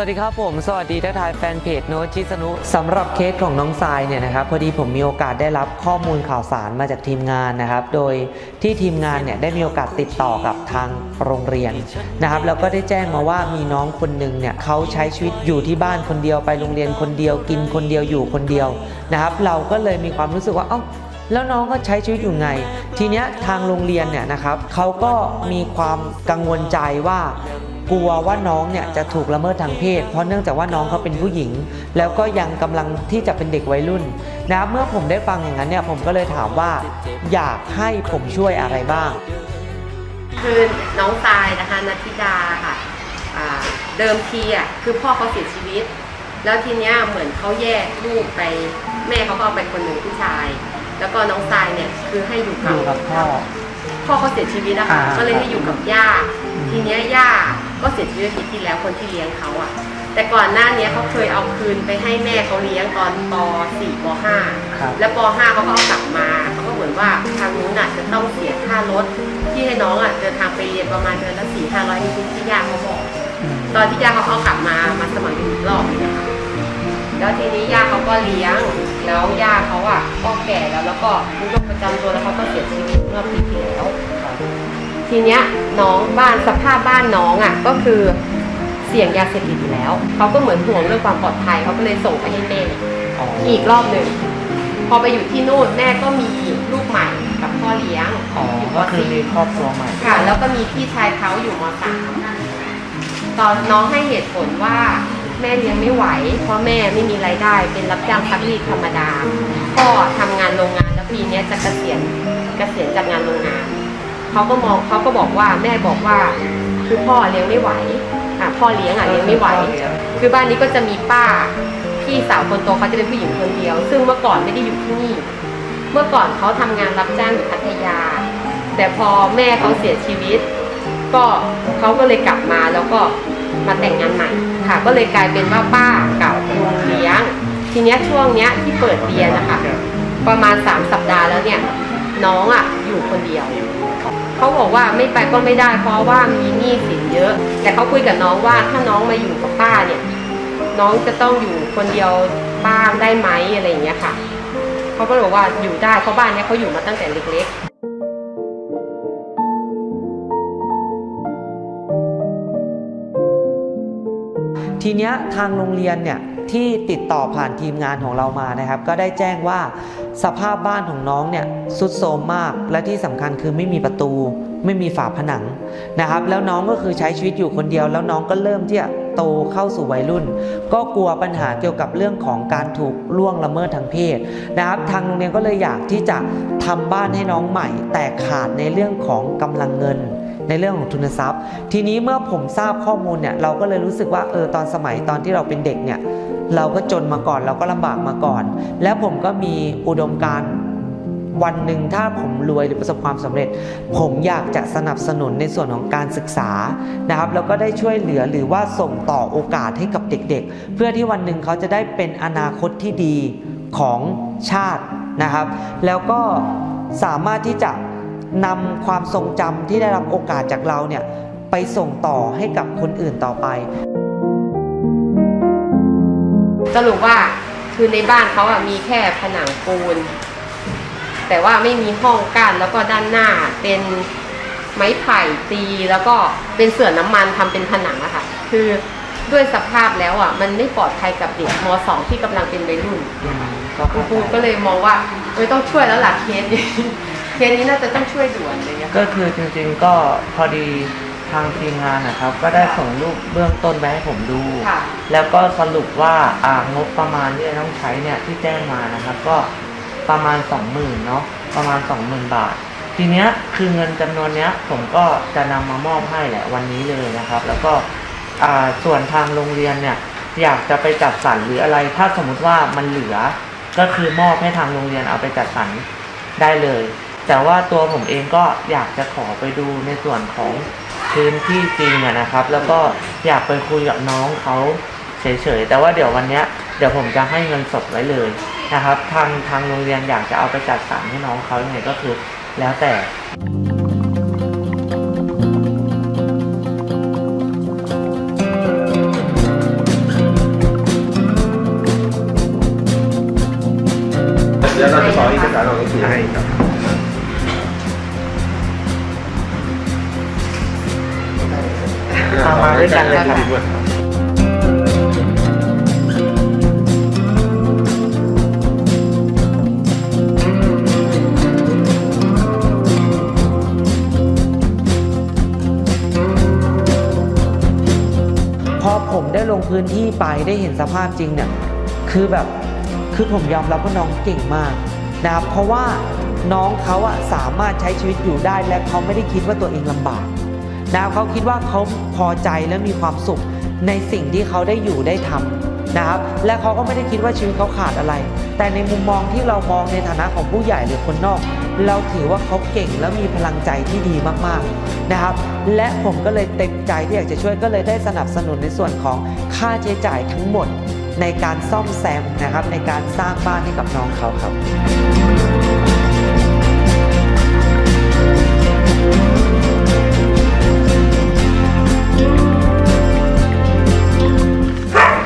วัสดีครับผม สวัสดีทักทายแฟนเพจโนชิสนุสำหรับเคสของน้องทรายเนี่ยนะครับพอดีผมมีโอกาสได้รับข้อมูลข่าวสารมาจากทีมงานนะครับ โดยที่ทีมงานเนี่ยได้มีโอกาสติดต่อกับทางโรงเรียนนะครับแล้วก็ได้แจ้งมาว่ามีน้องคนหนึ่งเนี่ยเขาใช้ชีวิตอยู่ที่บ้านคนเดียวไปโรงเรียนคนเดียวกินคนเดียวอยู่คนเดียวนะครับ เราก็เลยมีความรู้สึกว่าเอ้าแล้วน้องก็ใช้ชีวิตอยู่ไง ทีเนี้ยทางโรงเรียนเนี่ยนะครับเขาก็มีความกังวลใจว่า กลัวว่าน้องเนี่ยจะถูกละเมิดทางเพศ เพราะเนื่องจากว่าน้องเขาเป็นผู้หญิง แล้วก็ยังกำลังที่จะเป็นเด็กวัยรุ่นนะครับเมื่อผมได้ฟังอย่างนั้นเนี่ยผมก็เลยถามว่าอยากให้ผมช่วยอะไรบ้าง คือน้องทรายนะคะนัทธิดาค่ะอ่าเดิมทีอะคือพ่อเขาเสียชีวิต แล้วทีเนี้ยเหมือนเขาแยกลูกไป แม่เขาก็เอาไปคนหนึ่งผู้ชาย แล้วก็น้องทรายเนี่ยคือให้อยู่กับอยู่กับพ่อพ่อเขาเสียชีวิตนะคะอ่าก็เลยให้อยู่กับย่าทีเนี้ยย่า ก็เสียชีวิตปีที่แล้วคนที่เลี้ยงเขาอะแต่ก่อนหน้าเนี้ยเขาเคยเอาคืนไปให้แม่เขาเลี้ยงตอนป .4 ปครับ .5 แล้วป .5 เขาก็เอากลับมาเขาก็เหมือนว่าทางนู้นอะจะต้องเสียค่ารถที่ให้น้องอะเดินทางไปเรียนประมาณเดือนละสี่ห้าร้อยนิดๆที่ย่าเขาบอก ตอนที่ย่าเขาเอากลับมามาสมัครอีกรอบนึงนะคะแล้วทีนี้ย่าเขาก็เลี้ยง แล้วย่าเขาอะก็แก่แล้วแล้วก็มีโรคประจำตัวแล้วเขาก็เสียชีวิตเมื่อปีที่แล้ว ทีเนี้ยน้องบ้านสภาพบ้านน้องอะก็คือเสี่ยงยาเสพติดอยู่แล้วเขาก็เหมือนห่วงเรื่องความปลอดภัยเขาก็เลยส่งไปให้แม่อ๋ออีกรอบหนึ่งพอไปอยู่ที่นู่นแม่ก็มีลูกใหม่กับพ่อเลี้ยงอ๋ออยู่ก็มคือสี่มีครอบครัวใหม่ค่ะ แล้วก็มีพี่ชายเขาอยู่มสามตอนน้องให้เหตุผลว่าแม่เลี้ยงไม่ไหว เพราะแม่ไม่มีรายได้เป็นรับจ้างซักรีดธรรมดาก็ทำงานโรงงานแล้วปีเนี้ยจะเกษียณเกษียณจากงานโรงงาน เขาก็มองเขาก็บอกว่าแม่บอกว่าคือพ่อเลี้ยงไม่ไหวอะพ่อเลี้ยงอะเลี้ยงไม่ไหว คือบ้านนี้ก็จะมีป้าพี่สาวคนโตเขาจะเป็นผู้หญิงคนเดียว ซึ่งเมื่อก่อนไม่ได้อยู่ที่นี่ เมื่อก่อนเขาทำงานรับจ้างอยู่พัทยา แต่พอแม่เขาเสียชีวิต ก็เขาก็เลยกลับมาแล้วก็มาแต่งงานใหม่ค่ะ ก็เลยกลายเป็นว่าป้าเก่าลุงเลี้ยง ทีเนี้ยช่วงเนี้ยที่เปิดเรียนนะคะประมาณสามสัปดาห์แล้วเนี่ยน้องอะอยู่คนเดียว เขาบอกว่าไม่ไปก็ไม่ได้ เพราะว่ามีหนี้สินเยอะ แต่เขาคุยกับน้องว่าถ้าน้องมาอยู่กับป้าเนี่ย น้องจะต้องอยู่คนเดียวบ้างได้ไหมอะไรอย่างเงี้ยค่ะเขาก็เลยบอกว่าอยู่ได้เพราะบ้านเนี้ยเขาอยู่มาตั้งแต่เล็ก ทีเนี้ยทางโรงเรียนเนี่ยที่ติดต่อผ่านทีมงานของเรามานะครับ ก็ได้แจ้งว่าสภาพบ้านของน้องเนี่ยสุดโทรมมากและที่สำคัญคือไม่มีประตู ไม่มีฝาผนังนะครับ แล้วน้องก็คือใช้ชีวิตอยู่คนเดียว แล้วน้องก็เริ่มที่จะโตเข้าสู่วัยรุ่น ก็กลัวปัญหาเกี่ยวกับเรื่องของการถูกล่วงละเมิดทางเพศนะครับทางโรงเรียนก็เลยอยากที่จะทำบ้านให้น้องใหม่ แต่ขาดในเรื่องของกำลังเงิน ในเรื่องของทุนทรัพย์ ทีนี้เมื่อผมทราบข้อมูลเนี่ยเราก็เลยรู้สึกว่าเออตอนสมัยตอนที่เราเป็นเด็กเนี่ยเราก็จนมาก่อนเราก็ลำบากมาก่อน แล้วผมก็มีอุดมการณ์วันหนึ่งถ้าผมรวยหรือประสบความสำเร็จ ผมอยากจะสนับสนุนในส่วนของการศึกษานะครับแล้วก็ได้ช่วยเหลือหรือว่าส่งต่อโอกาสให้กับเด็กๆ เพื่อที่วันหนึ่งเขาจะได้เป็นอนาคตที่ดีของชาตินะครับ แล้วก็สามารถที่จะ นำความทรงจำที่ได้รับโอกาสจากเราเนี่ยไปส่งต่อให้กับคนอื่นต่อไปๆสรุปว่าคือในบ้านเขาอะมีแค่ผนังปูน แต่ว่าไม่มีห้องกั้นแล้วก็ด้านหน้าเป็นไม้ไผ่ตีแล้วก็เป็นเสื่อน้ำมันทำเป็นผนังอะค่ะ คือด้วยสภาพแล้วอะมันไม่ปลอดภัยกับเด็กม .2 ที่กำลังเป็นวัยรุ่นคุณครูก็เลยมองว่าเอ้ยต้องช่วยแล้วล่ะเคสนี้ เคสนี้น่าจะต้องช่วยด่วนเลยอะก็คือจริงๆก็พอดีทางทีมงานนะครับ ก็ได้ส่งรูปเบื้องต้นไปให้ผมดู ค่ะ แล้วก็สรุปว่าอ่างบประมาณที่จะต้องใช้เนี่ยที่แจ้งมานะครับ ก็ประมาณ20,000เนาะประมาณ20,000บาท ทีเนี้ยคือเงินจำนวนเนี้ยผมก็จะนำมามอบให้แหละวันนี้เลยนะครับ แล้วก็อ่าส่วนทางโรงเรียนเนี่ยอยากจะไปจัดสรรหรืออะไร ถ้าสมมุติว่ามันเหลือ ก็คือมอบให้ทางโรงเรียนเอาไปจัดสรรได้เลย แต่ว่าตัวผมเองก็อยากจะขอไปดูในส่วนของพื้นที่จริงอะนะครับ แล้วก็อยากไปคุยกับน้องเขาเฉยๆ แต่ว่าเดี๋ยววันนี้เดี๋ยวผมจะให้เงินสดไว้เลยนะครับ ทางทางโรงเรียนอยากจะเอาไปจัดสรรให้น้องเขายังไงก็คือแล้วแต่ แล้วเราจะขอเอกสารอหนังสือให้ครับ เอามาด้วยกันเลยค่ะพอผมได้ลงพื้นที่ไปได้เห็นสภาพจริงเนี่ยคือแบบคือผมยอมรับว่าน้องเก่งมากนะครับเพราะว่าน้องเขาอะสามารถใช้ชีวิตอยู่ได้และเขาไม่ได้คิดว่าตัวเองลำบาก นะครับเขาคิดว่าเขาพอใจและมีความสุขในสิ่งที่เขาได้อยู่ได้ทำนะครับ และเขาก็ไม่ได้คิดว่าชีวิตเขาขาดอะไร แต่ในมุมมองที่เรามองในฐานะของผู้ใหญ่หรือคนนอก เราถือว่าเขาเก่งและมีพลังใจที่ดีมากๆนะครับ และผมก็เลยเต็มใจที่อยากจะช่วยก็เลยได้สนับสนุนในส่วนของค่าใช้จ่ายทั้งหมดในการซ่อมแซมนะครับ ในการสร้างบ้านให้กับน้องเขาครับ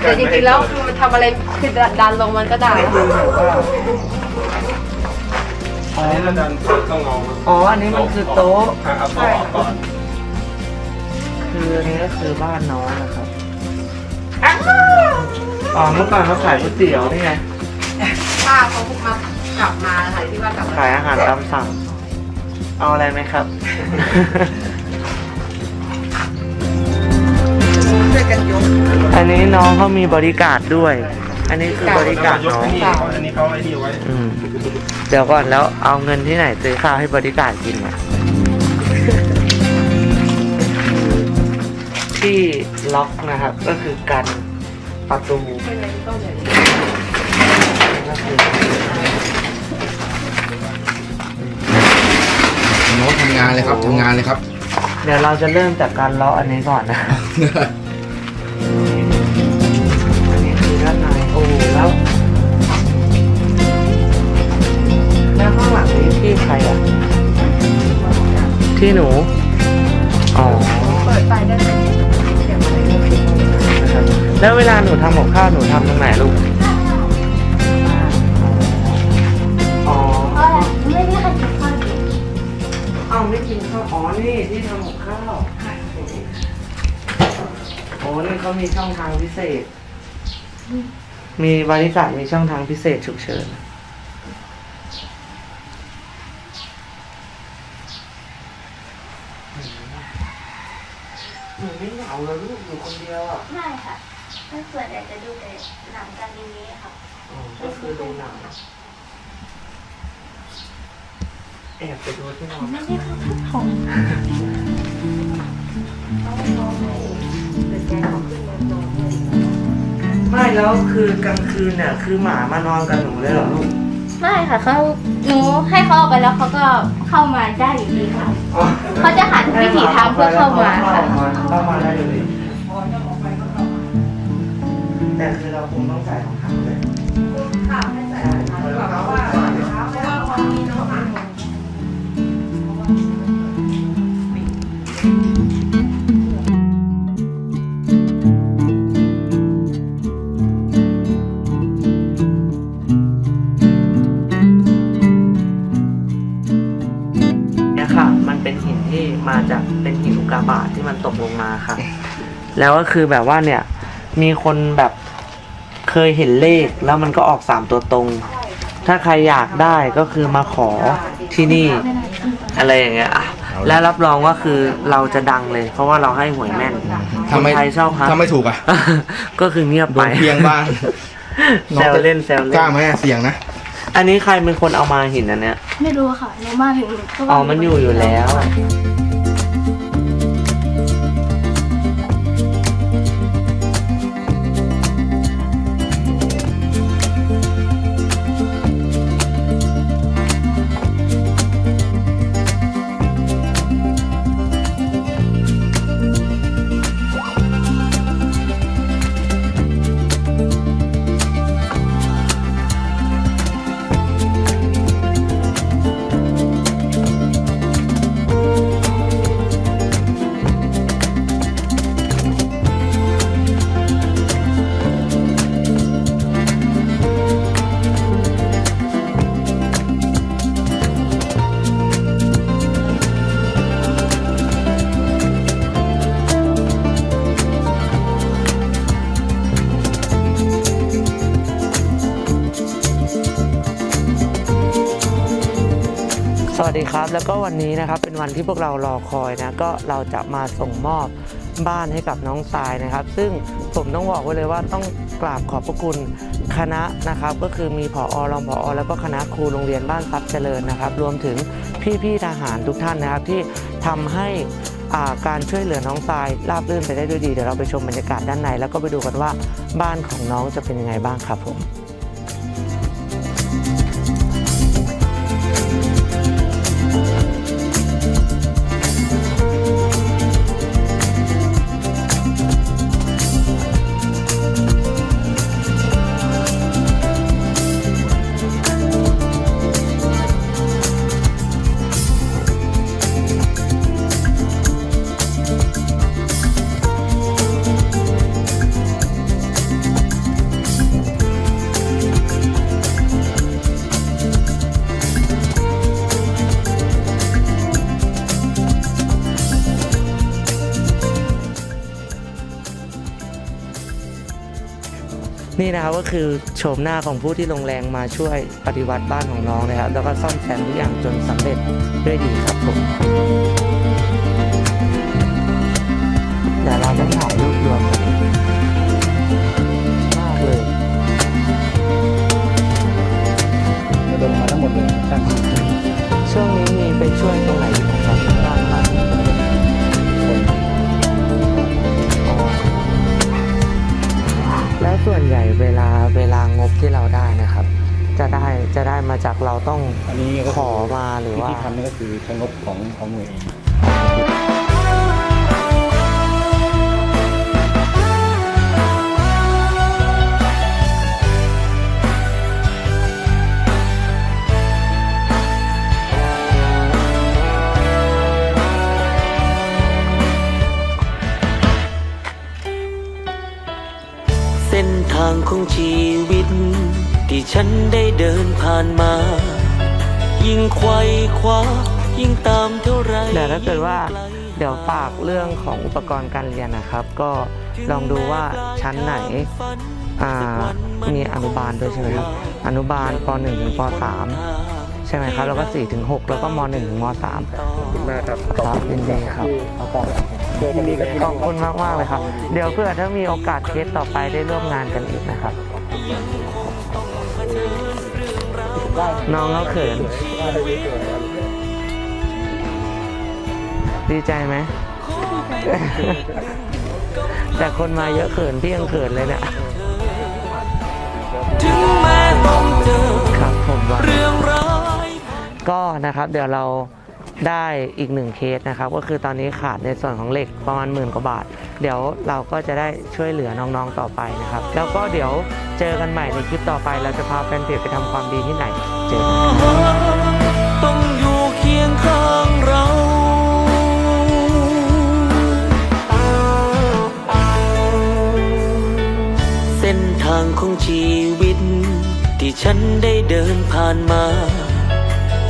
แต่จริงๆแล้วคือมันทำอะไรคือดันลงมันก็ได้อันนี้เราดันเปิดต้องงออ๋อ อันนี้มันคือโต๊ะครับเอาออกก่อน คืออันนี้ก็คือบ้านน้องนะครับ อ๋อ เมื่อก่อนเขาขายก๋วยเตี๋ยวนี่ไงป้าเขาเพิ่งมากลับมาค่ะที่ว่ากลับมาขายอาหารตามสั่ง เอาอะไรไหมครับช่วยกันยก อันนี้น้องเขามีบริการดด้วย อันนี้คือบริการยกน้องไอ้นี่อันนี้เขาไอ้นี่ไว้อืมเดี๋ยวก่อนแล้วเอาเงินที่ไหนซื้อข้าวให้บริการกินเนี่ยที่ล็อกนะครับ ก็คือกันประตูก็คือโน้ตทำงานเลยครับทำงานเลยครับ เดี๋ยวเราจะเริ่มจากการเลาะอันนี้ก่อนนะ ที่หนู อ๋อ เปิดไฟได้ไหมไรเนี่ยนะครับแล้วเวลาหนูทำกับข้าวหนูทำตรงไหนลูก อ๋อไม่ได้ใครกินข้าวเย็นเอาไม่กินข้าว อ๋อ นี่ที่ทำกับข้าวโอ้นี่เขามีช่องทางพิเศษ มีบริษัทมีช่องทางพิเศษฉุกเฉิน หนูไม่ เหงาเลยลูกอยู่คนเดียวอะไม่ค่ะถ้าส่วนใหญ่จะดูแต่หนังกันอย่างนี้ค่ะอ๋อก็คือดูหนังแอบไปดูที่นอนไม่ได้เข้าพักผ่อนไม่แล้วคือกลางคืนเนี่ยคือหมามานอนกับหนูเลยเหรอลูกไม่ค่ะเขาหนูให้เขาออกไปแล้วเขาก็เข้ามาได้อยู่ดีค่ะเขาจะหาทุกวิถีทางเพื่อเข้ามาค่ะเข้ามาได้เลยแต่คือเราคงต้องใส่รองเท้าเลยค่ะให้ใส่รองเท้าดีกว่าเพราะว่าเพราะว่าพอมีน้องหมา แล้วก็คือแบบว่าเนี่ย มีคนแบบเคยเห็นเลขแล้วมันก็ออกสามตัวตรง ถ้าใครอยากได้ก็คือมาขอที่นี่ อะไรอย่างเงี้ยอะและรับรองว่าคือเราจะดังเลย เพราะว่าเราให้หวยแม่นคทำนไมไทยชอบฮัทถ้าไม่ถูกอะ ก็คือเงียบโดไปนเพียงบ้างแซวเล่นแซวกเล่ล้าน ไหมอะเสี่ยงนะ อันนี้ใครเป็นคนเอามาหินอันเนี้ย ไม่รู้ค่ะหนูมาถึงหนูก็อ๋อมันอยู่อยู่แล้ว สดีครับ แล้วก็วันนี้นะครับเป็นวันที่พวกเรารอคอยนะก็เราจะมาส่งมอบบ้านให้กับน้องทรายนะครับ ซึ่งผมต้องบอกไว้เลยว่าต้องกราบขอบพระคุณคณะนะครับ ก็คือมีผอรองผอ แล้วก็คณะครูโรงเรียนบ้านทรัพย์เจริญนะครับ รวมถึงพี่ๆทหารทุกท่านนะครับที่ทำให้อ่าการช่วยเหลือน้องทรายราบรื่นไปได้ด้วยดีเดี๋ยวเราไปชมบรรยากาศด้านใน แล้วก็ไปดูกันว่าบ้านของน้องจะเป็นยังไงบ้างครับผม นี่นะครับก็คือโฉมหน้าของผู้ที่ลงแรงมาช่วยปฏิวัติบ้านของน้องนะครับ แล้วก็ซ่อมแซมทุกอย่างจนสำเร็จด้วยดีครับผม เราต้องอันนี้ก็ขอมาหรือว่าที่ทำนี่ก็คือใช้งบของของหน่วยเองเส้นทางของชีวิต ที่ฉันได้เดินผ่านมา ยิ่งไขว้คว้ายิ่งตามเท่าไรเดี๋ยวถ้าเกิดว่ายิ่งไกลเดี๋ยวฝากเรื่องของอุปกรณ์การเรียนนะครับ ก็ลองดูว่าชั้นไหนอ่ามีอนุบาลด้วยใช่ไหมครับ อนุบาลป .1 ถึงป .3 ใช่ไหมครับ แล้วก็4ถึง6แล้วก็ม .1 ถึงม .3 มากครับครับยินดีครับเจอกันดีกับพี่ขน้ออบงคุณมากมากๆเลยครับ เดี๋ยวเพื่อถ้ามีโอกาสเคสต่อไปได้ร่วมงานกันอีกนะครับ น้องก็เขิน ดีใจไหม แต่คนมาเยอะเขินพี่ยังเขินเลยเนี่ยถึงแม้ต้องเจอครับผมว่าเรื่องร้ายก็นะครับ เดี๋ยวเราได้อีกหนึ่งเคสนะครับ ก็คือตอนนี้ขาดในส่วนของเหล็กประมาณหมื่นกว่าบาท เดี๋ยวเราก็จะได้ช่วยเหลือน้องๆต่อไปนะครับ แล้วก็เดี๋ยวเจอกันใหม่ในคลิปต่อไป เราจะพาแฟนเพจไปทำความดีที่ไหนเจอกันต้องอยู่เคียงข้างเราเส้นทางของชีวิต ที่ฉันได้เดินผ่านมา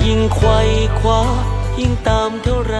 ยิ่งไขว้คว้ายิ่งตามเท่าไร